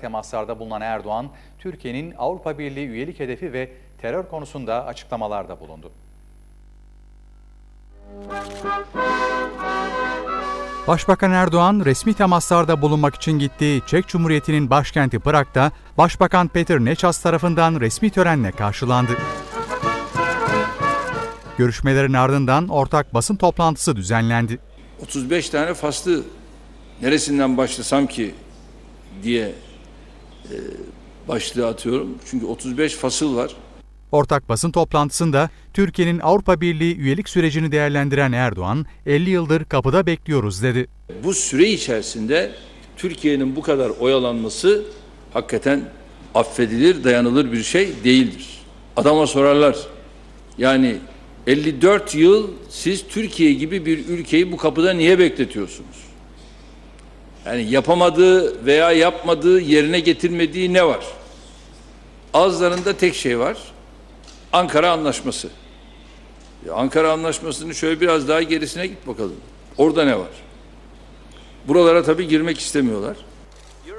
Temaslarda bulunan Erdoğan, Türkiye'nin Avrupa Birliği üyelik hedefi ve terör konusunda açıklamalarda bulundu. Başbakan Erdoğan resmi temaslarda bulunmak için gittiği Çek Cumhuriyeti'nin başkenti Prag'da Başbakan Peter Neças tarafından resmi törenle karşılandı. Görüşmelerin ardından ortak basın toplantısı düzenlendi. 35 tane faslı neresinden başlasam ki diye başlığı atıyorum. Çünkü 35 fasıl var. Ortak basın toplantısında Türkiye'nin Avrupa Birliği üyelik sürecini değerlendiren Erdoğan, 50 yıldır kapıda bekliyoruz dedi. Bu süre içerisinde Türkiye'nin bu kadar oyalanması hakikaten affedilir, dayanılır bir şey değildir. Adama sorarlar. Yani 54 yıl siz Türkiye gibi bir ülkeyi bu kapıda niye bekletiyorsunuz? Yani yapamadığı veya yapmadığı yerine getirmediği ne var? Ağızlarında tek şey var. Ankara Anlaşması. Ya Ankara Anlaşması'nın şöyle biraz daha gerisine git bakalım. Orada ne var? Buralara tabii girmek istemiyorlar.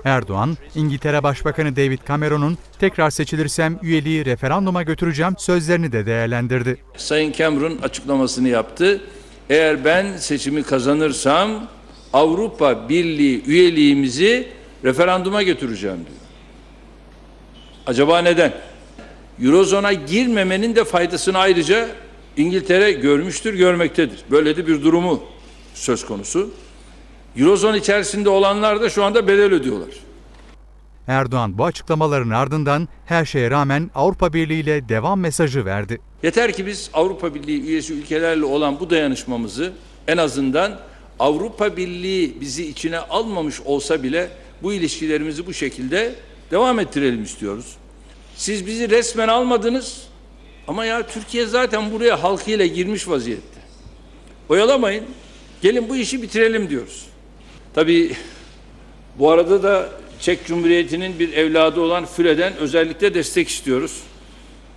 Erdoğan, İngiltere Başbakanı David Cameron'un tekrar seçilirsem üyeliği referanduma götüreceğim sözlerini de değerlendirdi. Sayın Cameron açıklamasını yaptı. Eğer ben seçimi kazanırsam Avrupa Birliği üyeliğimizi referanduma götüreceğim diyor. Acaba neden? Eurozona girmemenin de faydasını ayrıca İngiltere görmüştür, görmektedir. Böyle de bir durumu söz konusu. Eurozone içerisinde olanlar da şu anda bedel ödüyorlar. Erdoğan bu açıklamaların ardından her şeye rağmen Avrupa Birliği ile devam mesajı verdi. Yeter ki biz Avrupa Birliği üyesi ülkelerle olan bu dayanışmamızı en azından Avrupa Birliği bizi içine almamış olsa bile bu ilişkilerimizi bu şekilde devam ettirelim istiyoruz. Siz bizi resmen almadınız ama ya Türkiye zaten buraya halkıyla girmiş vaziyette. Oyalamayın. Gelin bu işi bitirelim diyoruz. Tabii bu arada da Çek Cumhuriyeti'nin bir evladı olan Füle'den özellikle destek istiyoruz.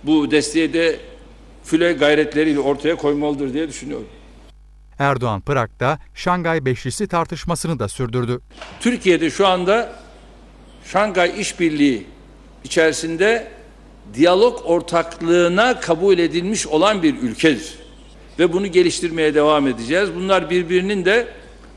Bu desteği de Füle gayretleriyle ortaya koymalıdır diye düşünüyorum. Erdoğan Prag'da Şangay Beşlisi tartışmasını da sürdürdü. Türkiye'de şu anda Şangay İşbirliği içerisinde diyalog ortaklığına kabul edilmiş olan bir ülkedir. Ve bunu geliştirmeye devam edeceğiz. Bunlar birbirinin de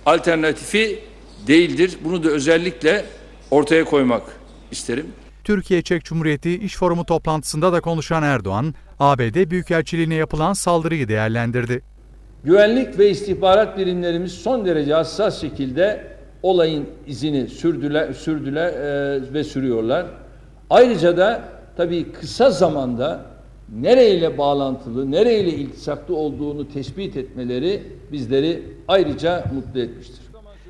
alternatifi değildir. Bunu da özellikle ortaya koymak isterim. Türkiye-Çek Cumhuriyeti İş Forumu toplantısında da konuşan Erdoğan, ABD Büyükelçiliğine yapılan saldırıyı değerlendirdi. Güvenlik ve istihbarat birimlerimiz son derece hassas şekilde olayın izini sürdüler, sürdüler e, ve sürüyorlar. Ayrıca da tabii kısa zamanda nereyle bağlantılı, nereyle iltisaklı olduğunu tespit etmeleri bizleri ayrıca mutlu etmiştir.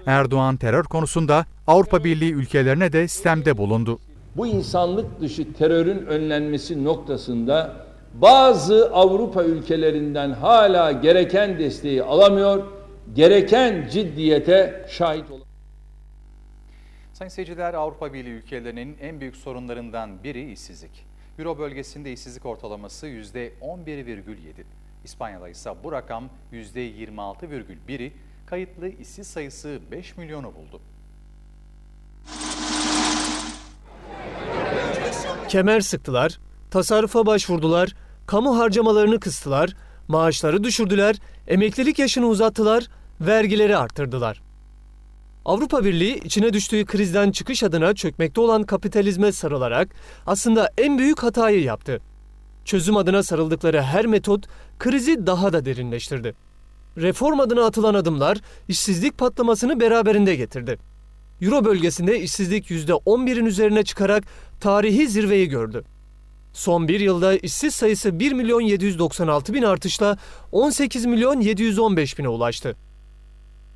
Erdoğan terör konusunda Avrupa Birliği ülkelerine de sistemde bulundu. Bu insanlık dışı terörün önlenmesi noktasında bazı Avrupa ülkelerinden hala gereken desteği alamıyor, gereken ciddiyete şahit olamıyor. Sayın seyirciler Avrupa Birliği ülkelerinin en büyük sorunlarından biri işsizlik. Euro bölgesinde işsizlik ortalaması %11,7. İspanya'da ise bu rakam %26,1'i, kayıtlı işsiz sayısı 5 milyonu buldu. Kemer sıktılar, tasarrufa başvurdular, kamu harcamalarını kıstılar, maaşları düşürdüler, emeklilik yaşını uzattılar, vergileri arttırdılar. Avrupa Birliği içine düştüğü krizden çıkış adına çökmekte olan kapitalizme sarılarak aslında en büyük hatayı yaptı. Çözüm adına sarıldıkları her metot krizi daha da derinleştirdi. Reform adına atılan adımlar işsizlik patlamasını beraberinde getirdi. Euro bölgesinde işsizlik %11'in üzerine çıkarak tarihi zirveyi gördü. Son bir yılda işsiz sayısı 1 milyon 796 bin artışla 18 milyon 715 bine ulaştı.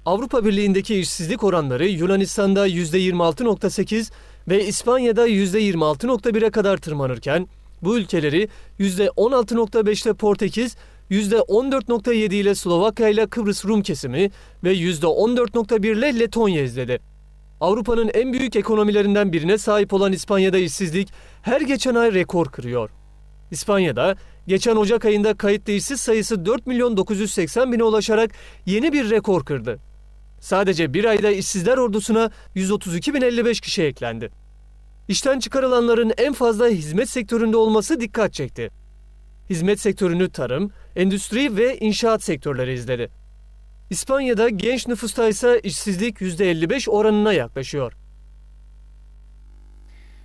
Avrupa Birliği'ndeki işsizlik oranları Yunanistan'da %26.8 ve İspanya'da %26.1'e kadar tırmanırken bu ülkeleri %16.5'te Portekiz, %14.7 ile Slovakya ile Kıbrıs Rum kesimi ve %14.1 ile Letonya izledi. Avrupa'nın en büyük ekonomilerinden birine sahip olan İspanya'da işsizlik her geçen ay rekor kırıyor. İspanya'da geçen Ocak ayında kayıtlı işsiz sayısı 4 milyon 980 bine ulaşarak yeni bir rekor kırdı. Sadece bir ayda işsizler ordusuna 132.055 kişi eklendi. İşten çıkarılanların en fazla hizmet sektöründe olması dikkat çekti. Hizmet sektörünü tarım, endüstri ve inşaat sektörleri izledi. İspanya'da genç nüfusta ise işsizlik %55 oranına yaklaşıyor.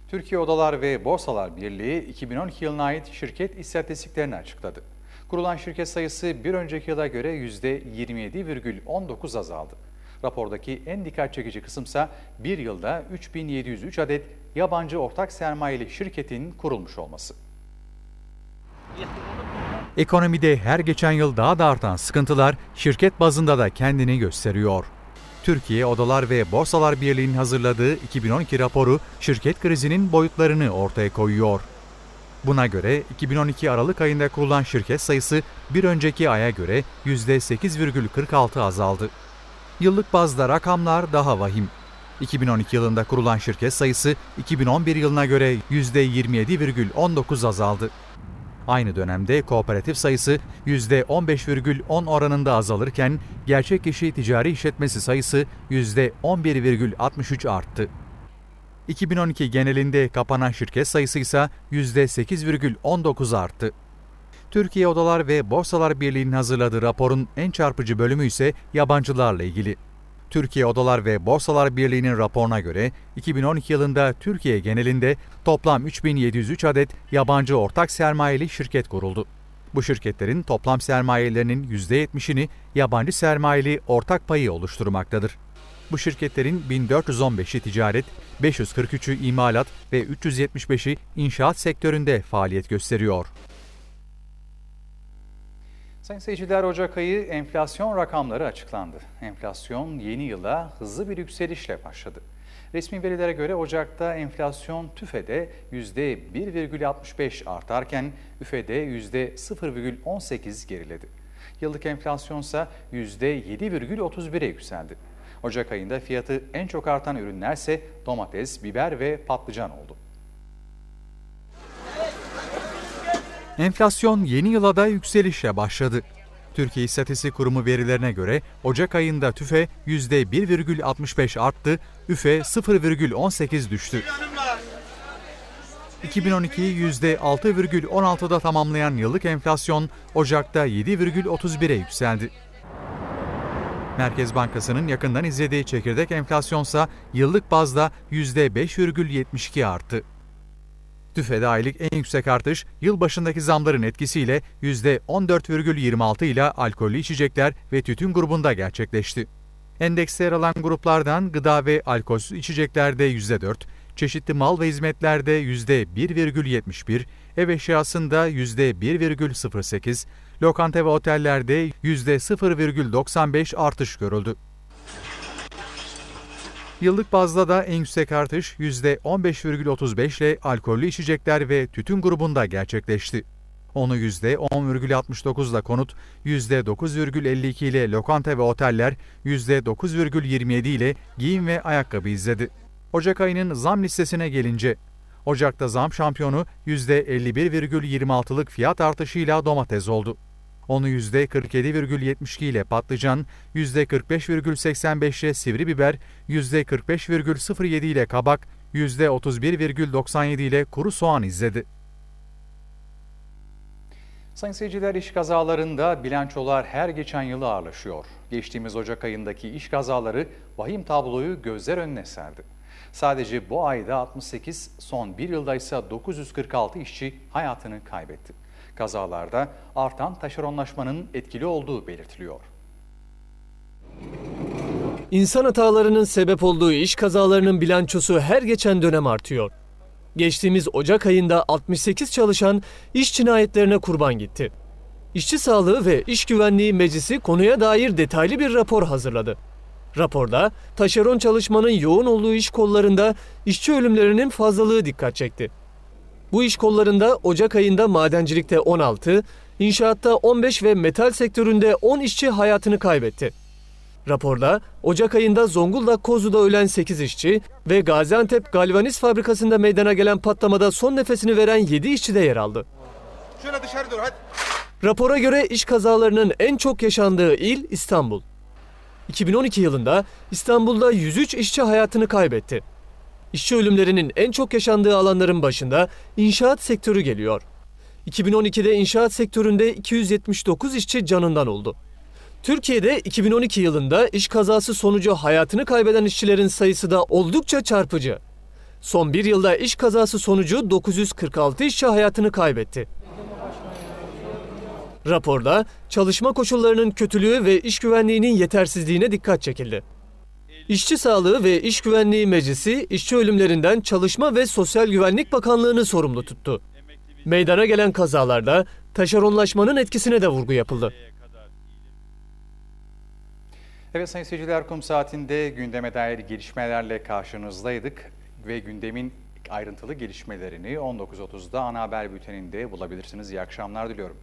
Türkiye Odalar ve Borsalar Birliği 2012 yılına ait şirket istatistiklerini açıkladı. Kurulan şirket sayısı bir önceki yıla göre %27,19 azaldı. Rapordaki en dikkat çekici kısımsa bir yılda 3703 adet yabancı ortak sermayeli şirketin kurulmuş olması. Ekonomide her geçen yıl daha da artan sıkıntılar şirket bazında da kendini gösteriyor. Türkiye Odalar ve Borsalar Birliği'nin hazırladığı 2012 raporu şirket krizinin boyutlarını ortaya koyuyor. Buna göre 2012 Aralık ayında kurulan şirket sayısı bir önceki aya göre %8,46 azaldı. Yıllık bazda rakamlar daha vahim. 2012 yılında kurulan şirket sayısı 2011 yılına göre %27,19 azaldı. Aynı dönemde kooperatif sayısı %15,10 oranında azalırken gerçek kişi ticari işletmesi sayısı %11,63 arttı. 2012 genelinde kapanan şirket sayısı ise %8,19 arttı. Türkiye Odalar ve Borsalar Birliği'nin hazırladığı raporun en çarpıcı bölümü ise yabancılarla ilgili. Türkiye Odalar ve Borsalar Birliği'nin raporuna göre 2012 yılında Türkiye genelinde toplam 3703 adet yabancı ortak sermayeli şirket kuruldu. Bu şirketlerin toplam sermayelerinin %70'ini yabancı sermayeli ortak payı oluşturmaktadır. Bu şirketlerin 1415'i ticaret, 543'ü imalat ve 375'i inşaat sektöründe faaliyet gösteriyor. Sayın seyirciler Ocak ayı enflasyon rakamları açıklandı. Enflasyon yeni yıla hızlı bir yükselişle başladı. Resmi verilere göre Ocak'ta enflasyon TÜFE'de %1,65 artarken üfede %0,18 geriledi. Yıllık enflasyon ise %7,31'e yükseldi. Ocak ayında fiyatı en çok artan ürünlerse domates, biber ve patlıcan oldu. Enflasyon yeni yıla da yükselişle başladı. Türkiye İstatistik Kurumu verilerine göre Ocak ayında tüfe %1,65 arttı, üfe 0,18 düştü. 2012'yi %6,16'da tamamlayan yıllık enflasyon Ocak'ta 7,31'e yükseldi. Merkez Bankası'nın yakından izlediği çekirdek enflasyonsa yıllık bazda %5,72 arttı. TÜFE'de aylık en yüksek artış yıl başındaki zamların etkisiyle %14,26 ile alkollü içecekler ve tütün grubunda gerçekleşti. Endekste yer alan gruplardan gıda ve alkolsüz içeceklerde %4, çeşitli mal ve hizmetlerde %1,71, ev eşyasında %1,08, lokanta ve otellerde %0,95 artış görüldü. Yıllık bazda da en yüksek artış %15,35 ile alkollü içecekler ve tütün grubunda gerçekleşti. Onu %10,69 ile konut, %9,52 ile lokanta ve oteller, %9,27 ile giyim ve ayakkabı izledi. Ocak ayının zam listesine gelince, Ocak'ta zam şampiyonu %51,26'lık fiyat artışıyla domates oldu. Onu %47,72 ile patlıcan, %45,85 ile sivri biber, %45,07 ile kabak, %31,97 ile kuru soğan izledi. Sayın seyirciler iş kazalarında bilançolar her geçen yıl ağırlaşıyor. Geçtiğimiz Ocak ayındaki iş kazaları vahim tabloyu gözler önüne serdi. Sadece bu ayda 68, son bir yılda ise 946 işçi hayatını kaybetti kazalarda artan taşeronlaşmanın etkili olduğu belirtiliyor. İnsan hatalarının sebep olduğu iş kazalarının bilançosu her geçen dönem artıyor. Geçtiğimiz Ocak ayında 68 çalışan iş cinayetlerine kurban gitti. İşçi Sağlığı ve İş Güvenliği Meclisi konuya dair detaylı bir rapor hazırladı. Raporda taşeron çalışmanın yoğun olduğu iş kollarında işçi ölümlerinin fazlalığı dikkat çekti. Bu iş kollarında Ocak ayında madencilikte 16, inşaatta 15 ve metal sektöründe 10 işçi hayatını kaybetti. Raporda Ocak ayında Zonguldak Kozu'da ölen 8 işçi ve Gaziantep Galvaniz fabrikasında meydana gelen patlamada son nefesini veren 7 işçi de yer aldı. Şöyle dışarı dur hadi. Rapora göre iş kazalarının en çok yaşandığı il İstanbul. 2012 yılında İstanbul'da 103 işçi hayatını kaybetti. İşçi ölümlerinin en çok yaşandığı alanların başında inşaat sektörü geliyor. 2012'de inşaat sektöründe 279 işçi canından oldu. Türkiye'de 2012 yılında iş kazası sonucu hayatını kaybeden işçilerin sayısı da oldukça çarpıcı. Son bir yılda iş kazası sonucu 946 işçi hayatını kaybetti. Raporda çalışma koşullarının kötülüğü ve iş güvenliğinin yetersizliğine dikkat çekildi. İşçi Sağlığı ve İş Güvenliği Meclisi işçi ölümlerinden Çalışma ve Sosyal Güvenlik Bakanlığı'nı sorumlu tuttu. Meydana gelen kazalarda taşeronlaşmanın etkisine de vurgu yapıldı. Evet sayın seyirciler kum saatinde gündeme dair gelişmelerle karşınızdaydık ve gündemin ayrıntılı gelişmelerini 19.30'da ana haber bülteninde bulabilirsiniz. İyi akşamlar diliyorum.